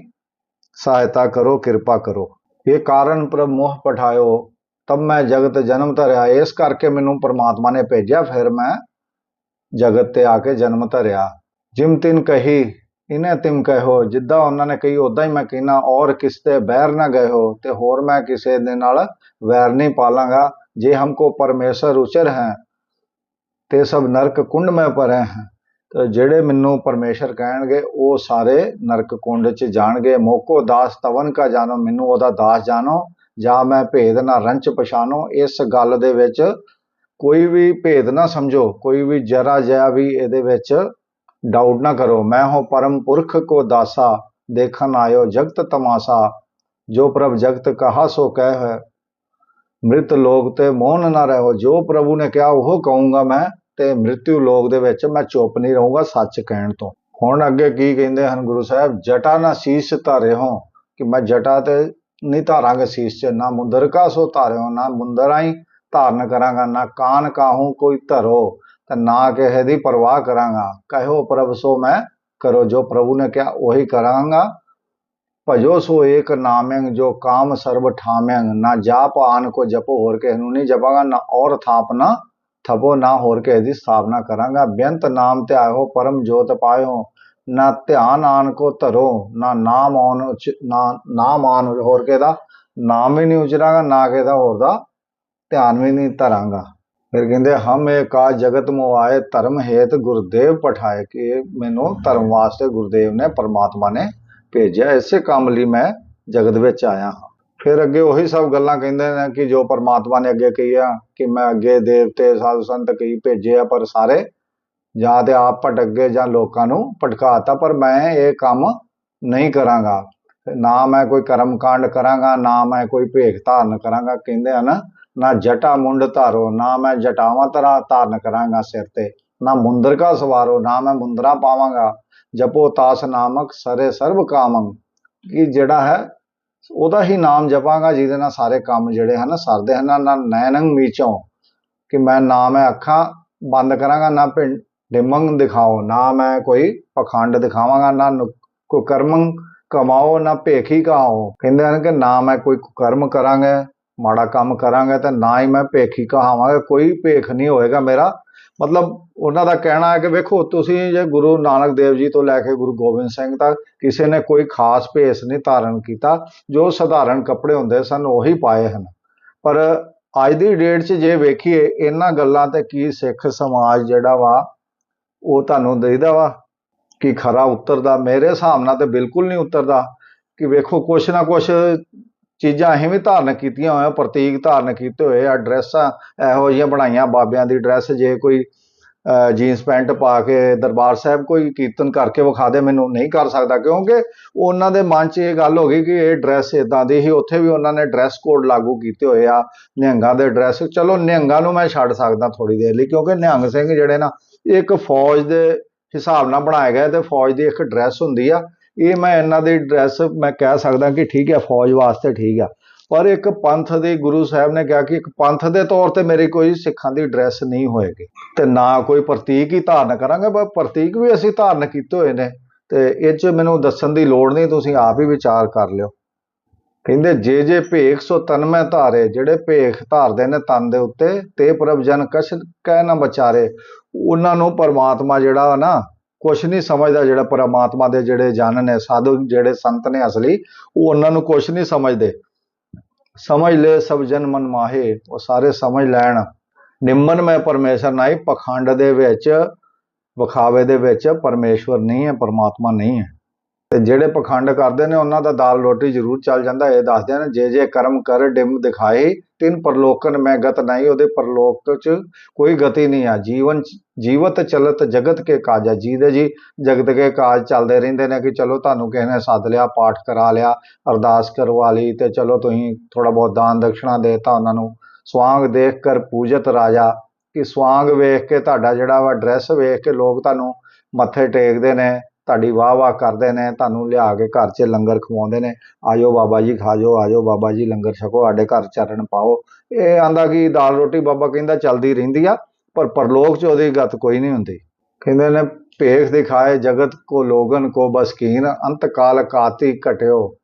ਸਹਾਇਤਾ ਕਰੋ, ਕਿਰਪਾ ਕਰੋ। ਇਹ ਕਾਰਨ ਪ੍ਰਭ ਮੋਹ ਪਠਾਇਓ, ਤਬ ਮੈਂ ਜਗਤ ਜਨਮ ਧਰਿਆ। ਇਸ ਕਰਕੇ ਮੈਨੂੰ ਪ੍ਰਮਾਤਮਾ ਨੇ ਭੇਜਿਆ, ਫਿਰ ਮੈਂ ਜਗਤ ਤੇ ਆ ਕੇ ਜਨਮ ਧਰਿਆ। ਜਿਮ ਤਿਨ ਕਹੀ ਇਹਨੇ ਤਿਮ ਕਹਿਓ ਜਿੱਦਾਂ ਉਹਨਾਂ ਨੇ ਕਹੀ ਉਦਾਂ ਹੀ ਮੈਂ ਕਹਿਣਾ ਔਰ ਕਿਸ ਤੇ ਬੈਰ ਨਾ ਗਏ ਹੋ, ਤੇ ਹੋਰ ਮੈਂ ਕਿਸੇ ਦੇ ਨਾਲ ਵੈਰ ਨਹੀਂ ਪਾਲਾਂਗਾ। ਜੇ ਹਮਕੋ ਪਰਮੇਸ਼ਰ ਉਚਰ ਹੈ, ਤੇ ਸਭ ਨਰਕ ਕੁੰਡ ਮੈਂ ਭਰੇ ਹੈ। ਤੇ ਜਿਹੜੇ ਮੈਨੂੰ ਪਰਮੇਸ਼ਰ ਕਹਿਣਗੇ, ਉਹ ਸਾਰੇ ਨਰਕ ਕੁੰਡ ਚ ਜਾਣਗੇ। ਮੋਕੋ ਦਾਸ ਤਵਨ ਕਾ ਜਾਣੋ, ਮੈਨੂੰ ਉਹਦਾ ਦਾਸ ਜਾਣੋ। ਜਾਂ ਮੈਂ ਭੇਦ ਨਾ ਰੰਚ ਪਛਾਣੋ। ਇਸ ਗੱਲ ਦੇ ਵਿੱਚ ਕੋਈ ਵੀ ਭੇਦ ਨਾ ਸਮਝੋ। ਕੋਈ ਵੀ ਜਰਾ ਜਿਹਾ ਵੀ ਇਹਦੇ ਵਿੱਚ ਡਾਊਟ ਨਾ ਕਰੋ। ਮੈਂ ਹਾਂ ਪਰਮ ਪੁਰਖ ਕੋ ਦਾਸਾ, ਦੇਖਣ ਆਇਓ ਜਗਤ ਤਮਾਸਾ। ਜੋ ਪ੍ਰਭ ਜਗਤ ਕਹਾ ਸੋ ਕਹਿ ਹੈ। ਮ੍ਰਿਤ ਲੋਕ ਤੇ ਮੋਹਨ ਨਾ ਰਹੋ। ਜੋ ਪ੍ਰਭੂ ਨੇ ਕਿਹਾ ਉਹ ਕਹੂੰਗਾ ਮੈਂ ਤੇ ਮ੍ਰਿਤਿਉ ਲੋਕ ਦੇ ਵਿੱਚ ਮੈਂ ਚੁੱਪ ਨਹੀਂ ਰਹੂੰਗਾ ਸੱਚ ਕਹਿਣ ਤੋਂ। ਹੁਣ ਅੱਗੇ ਕੀ ਕਹਿੰਦੇ ਹਨ ਗੁਰੂ ਸਾਹਿਬ? ਜਟਾ ਨਾ ਸੀਸ ਧਾਰੇ ਹੋ ਕਿ ਮੈਂ ਜਟਾ ਤੇ ਨਹੀਂ ਧਾਰਾਂਗਾ ਸੀਸ ਚ। ਨਾ ਮੁੰਦਰ ਕਾ ਸੋ ਧਾਰਿਓ, ਨਾ ਮੁੰਦਰਾਂ ਹੀ ਧਾਰਨ ਕਰਾਂਗਾ, ਨਾ ਕਾਨ ਕਾਹੂ ਕੋਈ ਧਰੋ। ਤਾਂ ਨਾ ਕਿਸੇ ਦੀ ਪਰਵਾਹ ਕਰਾਂਗਾ। ਕਹਿਓ ਪ੍ਰਭ, ਸੋ ਮੈਂ ਕਰੋ, ਜੋ ਪ੍ਰਭੂ ਨੇ ਕਿਹਾ, ਉਹੀ ਕਰਾਂਗਾ। ਭਜੋ ਸੋ ਏਕ ਨਾਮਯੰ ਜੋ ਕਾਮ ਸਰਬ ਠਾਮਯੰ ਨਾ ਜਾਪ ਆਨ ਕੋ ਜਪੋ, ਹੋਰ ਕਿਸੇ ਨੂੰ ਨਹੀਂ ਜਪਾਂਗਾ। ਨਾ ਔਰ ਥਾਪਨਾ ਥਪੋ, ਨਾ ਹੋਰ ਕਿਸੇ ਦੀ ਸਥਾਪਨਾ ਕਰਾਂਗਾ। ਬੇਅੰਤ ਨਾਮ ਤੇ ਆਇਓ, ਪਰਮ ਜੋਤ ਪਾਇਓ। ਨਾ ਧਿਆਨ ਆਨ ਕੋ ਧਰੋ, ਨਾ ਨਾਮ ਆਨ ਉਚ- ਨਾ ਨਾਮ ਆਨ ਹੋਰ ਕਿਸੇ ਦਾ ਨਾਮ ਹੀ ਨਹੀਂ ਉਚਰਾਂਗਾ, ਨਾ ਕਿਸੇ ਦਾ ਹੋਰ ਦਾ ਧਿਆਨ ਵੀ ਨਹੀਂ ਧਰਾਂਗਾ। ਫਿਰ ਕਹਿੰਦੇ, ਹਮ ਇਹ ਕਾ ਜਗਤ ਮੋ ਆਏ ਧਰਮ ਹੇਤ ਗੁਰਦੇਵ ਪਠਾਏ, ਕਿ ਮੈਨੂੰ ਧਰਮ ਵਾਸਤੇ ਗੁਰਦੇਵ ਨੇ, ਪਰਮਾਤਮਾ ਨੇ ਭੇਜਿਆ। ਇਸੇ ਕੰਮ ਲਈ ਮੈਂ ਜਗਤ ਵਿੱਚ ਆਇਆ ਹਾਂ। ਫਿਰ ਅੱਗੇ ਉਹੀ ਸਭ ਗੱਲਾਂ ਕਹਿੰਦੇ ਨੇ ਕਿ ਜੋ ਪਰਮਾਤਮਾ ਨੇ ਅੱਗੇ ਕਹੀ ਆ, ਕਿ ਮੈਂ ਅੱਗੇ ਦੇਵਤੇ, ਸਾਧ ਸੰਤ ਕਈ ਭੇਜੇ ਆ, ਪਰ ਸਾਰੇ ਜਾਂ ਤੇ ਆਪ ਭਟਕ ਗਏ ਜਾਂ ਲੋਕਾਂ ਨੂੰ ਭਟਕਾਤਾ, ਪਰ ਮੈਂ ਇਹ ਕੰਮ ਨਹੀਂ ਕਰਾਂਗਾ। ਨਾ ਮੈਂ ਕੋਈ ਕਰਮ ਕਾਂਡ ਕਰਾਂਗਾ, ਨਾ ਮੈਂ ਕੋਈ ਭੇਖ ਧਾਰਨ ਕਰਾਂਗਾ, ਕਹਿੰਦੇ ਆ ਨਾ ਨਾ ਜਟਾ ਮੁੰਡ ਧਾਰੋ, ਨਾ ਮੈਂ ਜਟਾਵਾਂ ਤਰ੍ਹਾਂ ਧਾਰਨ ਕਰਾਂਗਾ ਸਿਰ ਤੇ। ਨਾ ਮੁੰਦਰਕਾ ਸਵਾਰੋ, ਨਾ ਮੈਂ ਮੁੰਦਰਾ ਪਾਵਾਂਗਾ। ਜਪੋ ਤਾਸ ਨਾਮਕ ਸਰੇ ਸਰਬ ਕਾਮੰ। ਕਿ ਜਿਹੜਾ ਹੈ, ਉਹਦਾ ਹੀ ਨਾਮ ਜਪਾਂਗਾ, ਜਿਹਦੇ ਨਾਲ ਸਾਰੇ ਕੰਮ ਜਿਹੜੇ ਹਨ ਸਰਦੇ ਹਨ। ਨਾ ਨੈਣੰ ਮੀਚੋਂ, ਕਿ ਮੈਂ ਨਾ ਮੈਂ ਅੱਖਾਂ ਬੰਦ ਕਰਾਂਗਾ, ਨਾ ਭਿੰ- ਡਿਮੰਗ ਦਿਖਾਓ। ਨਾ ਮੈਂ ਕੋਈ ਪਖੰਡ ਦਿਖਾਵਾਂਗਾ, ਨਾ ਨੁ- ਕੁਕਰਮੰ ਕਮਾਓ, ਨਾ ਭੇਖੀ ਕਹਾਓ। ਕਹਿੰਦੇ ਹਨ ਕਿ ਨਾ ਮੈਂ ਕੋਈ ਕੁਕਰਮ ਕਰਾਂਗਾ। ਮਾੜਾ ਕੰਮ ਕਰਾਂਗਾ ਤਾਂ ਨਾ ਹੀ ਮੈਂ ਭੇਖੀ ਕਹਾਵਾਂਗਾ, ਕੋਈ ਭੇਖ ਨਹੀਂ ਹੋਏਗਾ ਮੇਰਾ। ਮਤਲਬ ਉਹਨਾਂ ਦਾ ਕਹਿਣਾ ਹੈ ਕਿ ਵੇਖੋ, ਤੁਸੀਂ ਜੇ ਗੁਰੂ ਨਾਨਕ ਦੇਵ ਜੀ ਤੋਂ ਲੈ ਕੇ ਗੁਰੂ ਗੋਬਿੰਦ ਸਿੰਘ ਤੱਕ ਕਿਸੇ ਨੇ ਕੋਈ ਖਾਸ ਭੇਸ ਨਹੀਂ ਧਾਰਨ ਕੀਤਾ, ਜੋ ਸਧਾਰਨ ਕੱਪੜੇ ਹੁੰਦੇ ਸਨ, ਉਹੀ ਪਾਏ ਹਨ। ਪਰ ਅੱਜ ਦੀ ਡੇਟ 'ਚ ਜੇ ਵੇਖੀਏ, ਇਹਨਾਂ ਗੱਲਾਂ ਤੇ ਕੀ ਸਿੱਖ ਸਮਾਜ ਜਿਹੜਾ ਵਾ, ਉਹ ਤੁਹਾਨੂੰ ਦੇਈਦਾ ਵਾ ਕਿ ਖਰਾ ਉਤਰਦਾ। ਮੇਰੇ ਹਿਸਾਬ ਨਾਲ ਤੇ ਬਿਲਕੁਲ ਨਹੀਂ ਉਤਰਦਾ ਕਿ ਵੇਖੋ, ਕੁਛ ਨਾ ਕੁਛ ਚੀਜ਼ਾਂ ਅਸੀਂ ਵੀ ਧਾਰਨ ਕੀਤੀਆਂ ਹੋਇਆ ਪ੍ਰਤੀਕ ਧਾਰਨ ਕੀਤੇ ਹੋਏ ਆ, ਡਰੈਸਾਂ, ਇਹੋ ਜਿਹੀਆਂ ਬਣਾਈਆਂ, ਬਾਬਿਆਂ ਦੀ ਡਰੈਸ, ਜੇ ਕੋਈ ਜੀਨਸ ਪੈਂਟ ਪਾ ਕੇ ਦਰਬਾਰ ਸਾਹਿਬ ਕੋਈ ਕੀਰਤਨ ਕਰਕੇ ਵਿਖਾ ਦੇ, ਮੈਨੂੰ ਨਹੀਂ ਕਰ ਸਕਦਾ, ਕਿਉਂਕਿ ਉਹਨਾਂ ਦੇ ਮਨ 'ਚ ਇਹ ਗੱਲ ਹੋ ਗਈ ਕਿ ਇਹ ਡਰੈਸ ਇਦਾਂ ਦੀ ਹੀ ਉੱਥੇ ਵੀ ਉਹਨਾਂ ਨੇ ਡਰੈਸ ਕੋਡ ਲਾਗੂ ਕੀਤੇ ਹੋਏ ਆ, ਨਿਹੰਗਾਂ ਦੇ ਡਰੈਸ। ਚਲੋ, ਨਿਹੰਗਾਂ ਨੂੰ ਮੈਂ ਛੱਡ ਸਕਦਾ ਥੋੜੀ ਦੇਰ ਲਈ, ਕਿਉਂਕਿ ਨਿਹੰਗ ਸਿੰਘ ਜਿਹੜੇ ਨਾ, ਇੱਕ ਫੌਜ ਦੇ ਹਿਸਾਬ ਨਾਲ ਬਣਾਇਆ ਗਿਆ ਤੇ ਫੌਜ ਦੀ ਇੱਕ ਡਰੈਸ ਹੁੰਦੀ ਆ ਇਹ ਮੈਂ ਇਹਨਾਂ ਦੀ ਡਰੈਸ ਮੈਂ ਕਹਿ ਸਕਦਾ ਕਿ ਠੀਕ ਹੈ, ਫੌਜ ਵਾਸਤੇ ਠੀਕ ਆ। ਪਰ ਇੱਕ ਪੰਥ ਦੇ ਗੁਰੂ ਸਾਹਿਬ ਨੇ ਕਿਹਾ ਕਿ ਇੱਕ ਪੰਥ ਦੇ ਤੌਰ ਤੇ ਮੇਰੀ ਕੋਈ ਸਿੱਖਾਂ ਦੀ ਡਰੈਸ ਨਹੀਂ ਹੋਏਗੀ। ਤੇ ਨਾ ਕੋਈ ਪ੍ਰਤੀਕ ਹੀ ਧਾਰਨ ਕਰਾਂਗੇ, ਪਰ ਪ੍ਰਤੀਕ ਵੀ ਅਸੀਂ ਧਾਰਨ ਕੀਤੇ ਹੋਏ ਨੇ। ਤੇ ਇਹ 'ਚ ਮੈਨੂੰ ਦੱਸਣ ਦੀ ਲੋੜ ਨਹੀਂ, ਤੁਸੀਂ ਆਪ ਹੀ ਵਿਚਾਰ ਕਰ ਲਿਓ। ਕਹਿੰਦੇ, ਜੇ ਜੇ ਭੇਖ, ਸੋ ਤਨ ਮੈਂ ਧਾਰੇ। ਜਿਹੜੇ ਭੇਖ ਧਾਰਦੇ ਨੇ ਤਨ ਦੇ ਉੱਤੇ, ਤੇ ਪ੍ਰਭ ਜਨ ਕਛ ਕਹਿ ਨਾ ਵਿਚਾਰੇ। ਉਹਨਾਂ ਨੂੰ ਪਰਮਾਤਮਾ ਜਿਹੜਾ ਨਾ ਕੁਛ ਨਹੀਂ ਸਮਝਦਾ ਜਿਹੜਾ ਪਰਮਾਤਮਾ ਦੇ ਜਿਹੜੇ ਜਨ ਨੇ, ਸਾਧੂ ਜਿਹੜੇ ਸੰਤ ਨੇ ਅਸਲੀ, ਉਹ ਉਹਨਾਂ ਨੂੰ ਕੁਛ ਨਹੀਂ ਸਮਝਦੇ। ਸਮਝ ਲੈ ਸਭ ਜਨ ਮਨ ਮਾਹੇ, ਉਹ ਸਾਰੇ ਸਮਝ ਲੈਣ। ਨਿੰਮਨ ਮੈਂ ਪਰਮੇਸ਼ਰ ਨਹੀਂ, ਪਖੰਡ ਦੇ ਵਿੱਚ, ਵਿਖਾਵੇ ਦੇ ਵਿੱਚ ਪਰਮੇਸ਼ਵਰ ਨਹੀਂ ਹੈ, ਪਰਮਾਤਮਾ ਨਹੀਂ ਹੈ। ਤੇ ਜਿਹੜੇ ਪਖੰਡ ਕਰਦੇ ਨੇ, ਉਹਨਾਂ ਦਾ ਦਾਲ ਰੋਟੀ ਜ਼ਰੂਰ ਚੱਲ ਜਾਂਦਾ। ਇਹ ਦੱਸਦੇ ਨੇ, ਜੇ ਜੇ ਕਰਮ ਕਰ ਡਿਮ ਦਿਖਾਏ, ਤਿੰਨ ਪਰਲੋਕਨ ਮੈਂ ਗਤ ਨਹੀਂ ਉਹਦੇ ਪਰਲੋਕ ਚ ਕੋਈ ਗਤੀ ਨਹੀਂ ਆ। ਜੀਵਨ ਜੀਵਤ ਚਲਤ ਜਗਤ ਕੇ ਕਾਜਾ ਜਿਹਦੇ ਜੀ ਜਗਤ ਕੇ ਕਾਜ ਚੱਲਦੇ ਰਹਿੰਦੇ ਨੇ ਕਿ ਚਲੋ ਤੁਹਾਨੂੰ ਕਿਸੇ ਨੇ ਸੱਦ ਲਿਆ, ਪਾਠ ਕਰਾ ਲਿਆ, ਅਰਦਾਸ ਕਰਵਾ ਲਈ ਤੇ ਚਲੋ ਤੁਸੀਂ ਥੋੜਾ ਬਹੁਤ ਦਾਨ ਦਕਸ਼ਨਾ ਦੇਤਾ ਉਹਨਾਂ ਨੂੰ। ਸਵਾਂਗ ਦੇਖ ਕਰ ਪੂਜਤ ਰਾਜਾ, ਕਿ ਸਵਾਂਗ ਵੇਖ ਕੇ ਤੁਹਾਡਾ ਜਿਹੜਾ ਵਾ ਡਰੈਸ ਵੇਖ ਕੇ ਲੋਕ ਤੁਹਾਨੂੰ ਮੱਥੇ ਟੇਕਦੇ ਨੇ। ਤੁਹਾਡੀ ਵਾਹ ਵਾਹ ਕਰਦੇ ਨੇ, ਤੁਹਾਨੂੰ ਲਿਆ ਕੇ ਘਰ 'ਚ ਲੰਗਰ ਖਵਾਉਂਦੇ ਨੇ। ਆਜੋ ਬਾਬਾ ਜੀ, ਖਾਜੋ, ਆਜੋ ਬਾਬਾ ਜੀ, ਲੰਗਰ ਛਕੋ, ਸਾਡੇ ਘਰ ਚਰਨ ਪਾਓ। ਇਹ ਆਂਦਾ ਕਿ ਦਾਲ ਰੋਟੀ ਬਾਬਾ ਕਹਿੰਦਾ ਚੱਲਦੀ ਰਹਿੰਦੀ ਆ, ਪਰ ਪਰਲੋਕ 'ਚ ਉਹਦੀ ਗੱਤ ਕੋਈ ਨਹੀਂ ਹੁੰਦੀ। ਕਹਿੰਦੇ ਨੇ, ਭੇਖ ਦਿਖਾਏ ਜਗਤ ਕੋ ਲੋਗਨ ਕੋ ਬਸਕੀਨ ਅੰਤ ਕਾਲ ਕਾਤੀ ਘਟਿਓ,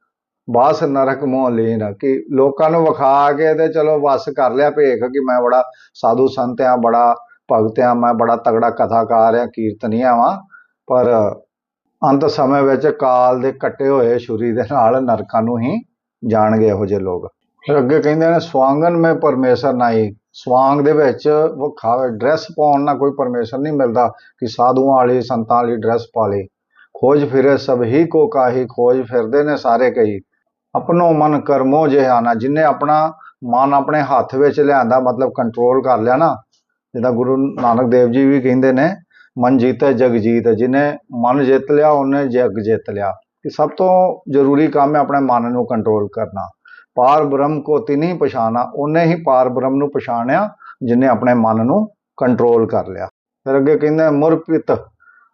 ਬਾਸ ਨਰਕ ਮੋਹ ਲੀਨ। ਕਿ ਲੋਕਾਂ ਨੂੰ ਵਿਖਾ ਕੇ ਤੇ ਚਲੋ ਵਸ ਕਰ ਲਿਆ ਭੇਖ ਕਿ ਮੈਂ ਬੜਾ ਸਾਧੂ ਸੰਤ ਆ, ਬੜਾ ਭਗਤ ਆ, ਮੈਂ ਬੜਾ ਤਗੜਾ ਕਥਾਕਾਰ ਆ, ਕੀਰਤਨੀਆ ਵਾਂ। ਪਰ ਅੰਤ ਸਮੇਂ ਵਿੱਚ ਕਾਲ ਦੇ ਕੱਟੇ ਹੋਏ ਛੁਰੀ ਦੇ ਨਾਲ ਨਰਕਾਂ ਨੂੰ ਹੀ ਜਾਣਗੇ ਇਹੋ ਜਿਹੇ ਲੋਕ। ਫਿਰ ਅੱਗੇ ਕਹਿੰਦੇ ਨੇ ਸਵਾਂਗਨ ਮੈਂ ਪਰਮੇਸ਼ਰ ਨਹੀਂ ਸਵਾਂਗ ਦੇ ਵਿੱਚ ਵਿਖਾਵੇ ਡਰੈਸ ਪਾਉਣ ਨਾਲ ਕੋਈ ਪਰਮੇਸ਼ਰ ਨਹੀਂ ਮਿਲਦਾ ਕਿ ਸਾਧੂਆਂ ਵਾਲੀ, ਸੰਤਾਂ ਵਾਲੀ ਡਰੈਸ ਪਾ ਲਈ ਖੋਜ ਫਿਰੇ ਸਭ ਹੀ ਕੋ ਕਾਹੀ, ਖੋਜ ਫਿਰਦੇ ਨੇ ਸਾਰੇ ਕਈ ਆਪਣੋ ਮਨ ਕਰਮੋ ਜਿਹਾਨਾ ਜਿਨੇ ਆਪਣਾ ਮਨ ਆਪਣੇ ਹੱਥ ਵਿੱਚ ਲਿਆਂਦਾ, ਮਤਲਬ ਕੰਟਰੋਲ ਕਰ ਲਿਆ ਨਾ। ਜਿੱਦਾਂ ਗੁਰੂ ਨਾਨਕ ਦੇਵ ਜੀ ਵੀ ਕਹਿੰਦੇ ਨੇ ਮਨ ਜੀਤੇ, ਜਗ ਜੀਤ ਜਿਹਨੇ ਮਨ ਜਿੱਤ ਲਿਆ, ਉਹਨੇ ਜਗ ਜਿੱਤ ਲਿਆ। ਕਿ ਸਭ ਤੋਂ ਜ਼ਰੂਰੀ ਕੰਮ ਹੈ ਆਪਣੇ ਮਨ ਨੂੰ ਕੰਟਰੋਲ ਕਰਨਾ। ਪਾਰ ਬ੍ਰਹਮ ਕੋ ਤਿਨੀ ਪਛਾਣਾ, ਉਹਨੇ ਹੀ ਪਾਰ ਬ੍ਰਹਮ ਨੂੰ ਪਛਾਣਿਆ, ਜਿਨੇ ਆਪਣੇ ਮਨ ਨੂੰ ਕੰਟਰੋਲ ਕਰ ਲਿਆ। ਫਿਰ ਅੱਗੇ ਕਹਿੰਦੇ ਮੁਰਪਿਤ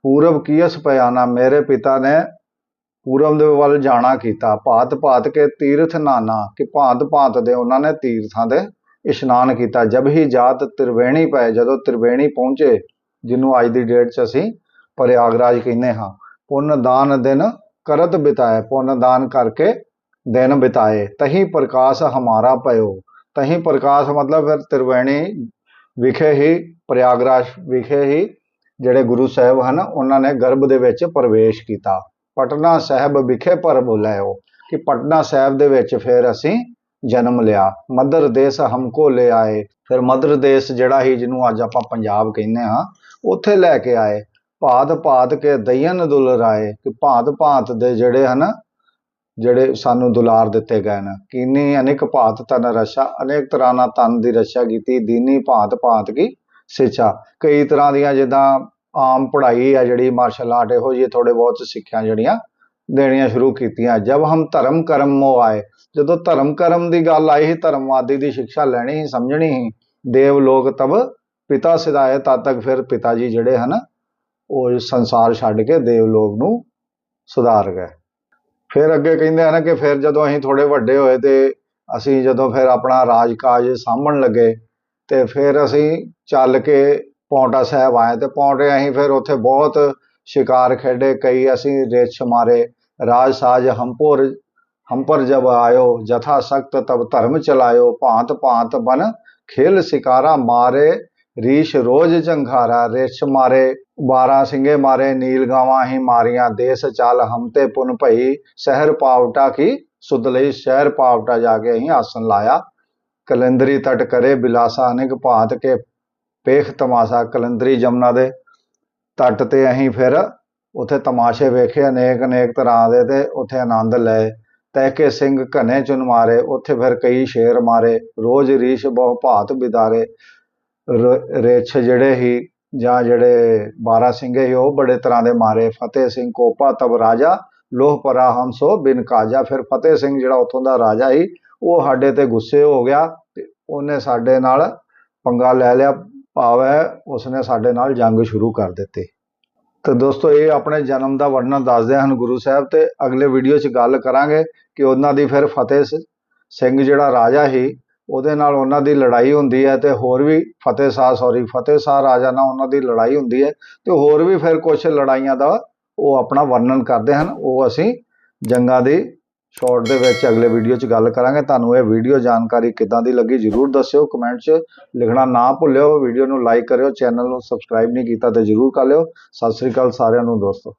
ਪੂਰਬ ਕੀਸ ਪਿਆਨਾ ਮੇਰੇ ਪਿਤਾ ਨੇ ਪੂਰਬ ਦੇ ਵੱਲ ਜਾਣਾ ਕੀਤਾ। ਭਾਤ ਭਾਤ ਕੇ ਤੀਰਥ ਨਾਨਾ, ਕਿ ਭਾਂਤ ਭਾਂਤ ਦੇ ਉਹਨਾਂ ਨੇ ਤੀਰਥਾਂ ਦੇ ਇਸ਼ਨਾਨ ਕੀਤਾ। ਜਬ ਹੀ ਜਾਤ ਤ੍ਰਿਵੇਣੀ ਪਏ ਜਦੋਂ ਤ੍ਰਿਵੇਣੀ ਪਹੁੰਚੇ ਜਿਹਨੂੰ ਅੱਜ ਦੀ ਡੇਟ 'ਚ ਅਸੀਂ ਪ੍ਰਯਾਗਰਾਜ ਕਹਿੰਦੇ ਹਾਂ। ਪੁੰਨ ਦਾਨ ਦਿਨ ਕਰਤ ਬਿਤਾਏ, ਪੁੰਨ ਦਾਨ ਕਰਕੇ ਦਿਨ ਬਿਤਾਏ। ਤਹੀ ਪ੍ਰਕਾਸ਼ ਹਮਾਰਾ ਪਇਓ ਤਹੀ ਪ੍ਰਕਾਸ਼ ਮਤਲਬ ਫਿਰ ਤ੍ਰਿਵੇਣੀ ਵਿਖੇ ਹੀ, ਪ੍ਰਯਾਗਰਾਜ ਵਿਖੇ ਹੀ ਜਿਹੜੇ ਗੁਰੂ ਸਾਹਿਬ ਹਨ, ਉਹਨਾਂ ਨੇ ਗਰਭ ਦੇ ਵਿੱਚ ਪ੍ਰਵੇਸ਼ ਕੀਤਾ। ਪਟਨਾ ਸਾਹਿਬ ਵਿਖੇ ਪਰ ਬੁਲਾਇਓ ਕਿ ਪਟਨਾ ਸਾਹਿਬ ਦੇ ਵਿੱਚ ਫਿਰ ਅਸੀਂ ਜਨਮ ਲਿਆ। ਮਦਰ ਦੇਸ਼ ਹਮਕੋ ਲੈ ਆਏ। ਫਿਰ ਮਦਰ ਦੇਸ਼ ਜਿਹੜਾ ਹੀ ਜਿਹਨੂੰ ਅੱਜ ਆਪਾਂ ਪੰਜਾਬ ਕਹਿੰਦੇ ਹਾਂ ਉੱਥੇ ਲੈ ਕੇ ਆਏ। ਭਾਤ ਭਾਤ ਕੇ ਦਈਨ ਦੁਲਰਾਏ, ਕਿ ਭਾਂਤ ਭਾਂਤ ਦੇ ਜਿਹੜੇ ਹਨ, ਜਿਹੜੇ ਸਾਨੂੰ ਦੁਲਾਰ ਦਿੱਤੇ ਗਏ ਨੇ। ਕਿੰਨੀ ਅਨੇਕ ਭਾਤ ਤਨ ਰਸ਼ਾ, ਅਨੇਕ ਤਰ੍ਹਾਂ ਨਾਲ ਤਨ ਦੀ ਰਸ਼ਾ ਕੀਤੀ, ਦੀਨੀ ਭਾਂਤ ਭਾਂਤ ਕੀ ਸਿੱਖਿਆ ਕਈ ਤਰ੍ਹਾਂ ਦੀਆਂ ਜਿੱਦਾਂ ਆਮ ਪੜ੍ਹਾਈ ਆ ਜਿਹੜੀ ਮਾਰਸ਼ਲ ਆਰਟ ਇਹੋ ਜਿਹੇ ਥੋੜੇ ਬਹੁਤ ਸਿੱਖਿਆ ਜਿਹੜੀਆਂ ਦੇਣੀਆਂ ਸ਼ੁਰੂ ਕੀਤੀਆਂ। ਜਦ ਹਮ ਧਰਮ ਕਰਮ ਮੋ ਆਏ, ਜਦੋਂ ਧਰਮ ਕਰਮ ਦੀ ਗੱਲ ਆਈ ਸੀ ਧਰਮਵਾਦੀ ਦੀ ਸਿੱਖਿਆ ਲੈਣੀ ਹੀ, ਸਮਝਣੀ ਹੀ, ਦੇਵ ਲੋਕ ਤਬ ਪਿਤਾ ਸਿਧਾਏ ਤਦ ਤੱਕ ਫਿਰ ਪਿਤਾ ਜੀ ਜਿਹੜੇ ਹਨ, ਉਹ ਸੰਸਾਰ ਛੱਡ ਕੇ ਦੇਵ ਲੋਕ ਨੂੰ ਸੁਧਾਰ ਗਏ। ਫਿਰ ਅੱਗੇ ਕਹਿੰਦੇ ਹਨ ਕਿ ਫਿਰ ਜਦੋਂ ਅਸੀਂ ਥੋੜੇ ਵੱਡੇ ਹੋਏ ਤੇ ਅਸੀਂ ਜਦੋਂ ਫਿਰ ਆਪਣਾ ਰਾਜ ਕਾਜ ਸਾਂਭਣ ਲੱਗੇ ਤੇ ਫਿਰ ਅਸੀਂ ਚੱਲ ਕੇ ਪੌਂਟਾ ਸਾਹਿਬ ਆਏ ਤੇ ਪੌਂਟੇ ਅਸੀਂ ਫਿਰ ਉੱਥੇ ਬਹੁਤ ਸ਼ਿਕਾਰ ਖੇਡੇ, ਕਈ ਅਸੀਂ ਰੇਛ ਮਾਰੇ ਰਾਜ ਸਾਜ ਹੰਪੁਰ, ਹੰਪਰ ਜਬ ਆਇਓ ਜਥਾ ਸਖਤ ਤਬ ਧਰਮ ਚਲਾਇਓ ਭਾਂਤ ਭਾਂਤ ਬਨ ਖੇਲ ਸਿਕਾਰਾ ਮਾਰੇ ਰੀਸ਼ ਰੋਜ ਜੰਘਾਰਾ ਰਿਛ ਮਾਰੇ 12 ਸਿੰਘੇ ਮਾਰੇ, ਨੀਲ ਗਾਵਾਂ ਹੀ ਮਾਰੀਆਂ, ਦੇਸ ਚੱਲ ਹਮਤੇ ਪੁਨ ਭਈ, ਸ਼ਹਿਰ ਪਾਵਟਾ ਕੀ ਸੁਧ ਲਈ, ਸ਼ਹਿਰ ਪਾਵਟਾ ਜਾ ਕੇ ਅਸੀਂ ਆਸਨ ਲਾਇਆ। ਕਲੰਦਰੀ ਤਟ ਕਰੇ ਬਿਲਾਸਾ ਅਨੇਕ ਭਾਂਤ ਕੇ ਪੇਖ ਤਮਾਸ਼ਾ, ਕਲੰਦਰੀ ਜਮਨਾ ਦੇ ਤੱਟ ਤੇ ਅਸੀਂ ਫਿਰ ਉੱਥੇ ਤਮਾਸ਼ੇ ਵੇਖੇ ਅਨੇਕ ਅਨੇਕ ਤਰ੍ਹਾਂ ਦੇ ਤੇ ਉੱਥੇ ਆਨੰਦ ਲਏ। ਤਹਿਕੇ ਸਿੰਘ ਘਨੇ ਚੁਨ ਮਾਰੇ, ਉੱਥੇ ਫਿਰ ਕਈ ਸ਼ੇਰ ਮਾਰੇ, ਰੋਜ਼ ਰੀਸ਼ ਬਹੁ ਭਾਤ ਬਿਦਾਰੇ। ਰੇਛ ਜਿਹੜੇ ਹੀ ਜਾਂ ਜਿਹੜੇ 12 ਸਿੰਘੇ ਸੀ ਉਹ ਬੜੇ ਤਰ੍ਹਾਂ ਦੇ ਮਾਰੇ। ਫਤਿਹ ਸਿੰਘ ਕੋਪਾ ਤਬ ਰਾਜਾ, ਲੋਹ ਪਰਾ ਹਮ ਬਿਨ ਕਾਜਾ। ਫਿਰ ਫਤਿਹ ਸਿੰਘ ਜਿਹੜਾ ਉੱਥੋਂ ਦਾ ਰਾਜਾ ਸੀ ਉਹ ਸਾਡੇ ਤੇ ਗੁੱਸੇ ਹੋ ਗਿਆ ਤੇ ਉਹਨੇ ਸਾਡੇ ਨਾਲ ਪੰਗਾ ਲੈ ਲਿਆ। ਭਾਵ ਹੈ ਉਸਨੇ ਸਾਡੇ ਨਾਲ ਜੰਗ ਸ਼ੁਰੂ ਕਰ ਦਿੱਤੀ। ਤੇ ਦੋਸਤੋ, ਇਹ ਆਪਣੇ ਜਨਮ ਦਾ ਵਰਣਨ ਦੱਸਦੇ ਹਨ ਗੁਰੂ ਸਾਹਿਬ ਤੇ ਅਗਲੇ ਵੀਡੀਓ 'ਚ ਗੱਲ ਕਰਾਂਗੇ ਕਿ ਉਹਨਾਂ ਦੀ ਫਿਰ ਫਤਿਹ ਸਿੰਘ ਜਿਹੜਾ ਰਾਜਾ ਸੀ ਉਹਦੇ ਨਾਲ ਉਹਨਾਂ ਦੀ ਲੜਾਈ ਹੁੰਦੀ ਹੈ ਤੇ ਹੋਰ ਵੀ ਫਤਿਹ ਸ਼ਾਹ ਸੌਰੀ ਫਤਿਹ ਸ਼ਾਹ ਰਾਜਾ ਨਾਲ ਉਹਨਾਂ ਦੀ ਲੜਾਈ ਹੁੰਦੀ ਹੈ ਤੇ ਹੋਰ ਵੀ ਫਿਰ ਕੁਝ ਲੜਾਈਆਂ ਦਾ ਉਹ ਆਪਣਾ ਵਰਣਨ ਕਰਦੇ ਹਨ। ਉਹ ਅਸੀਂ ਜੰਗਾਂ ਦੀ ਸ਼ਾਰਟ ਦੇ ਵਿੱਚ ਅਗਲੇ ਵੀਡੀਓ 'ਚ ਗੱਲ ਕਰਾਂਗੇ। ਤੁਹਾਨੂੰ ਇਹ ਵੀਡੀਓ ਜਾਣਕਾਰੀ ਕਿੱਦਾਂ ਦੀ ਲੱਗੀ ਜਰੂਰ ਦੱਸਿਓ। ਕਮੈਂਟ 'ਚ ਲਿਖਣਾ ਨਾ ਭੁੱਲਿਓ। ਵੀਡੀਓ ਨੂੰ ਲਾਈਕ ਕਰਿਓ। ਚੈਨਲ ਨੂੰ ਸਬਸਕ੍ਰਾਈਬ ਨਹੀਂ ਕੀਤਾ ਤੇ ਜਰੂਰ ਕਰ ਲਿਓ। ਸਤਿ ਸ੍ਰੀ ਅਕਾਲ ਸਾਰਿਆਂ ਨੂੰ ਦੋਸਤੋ।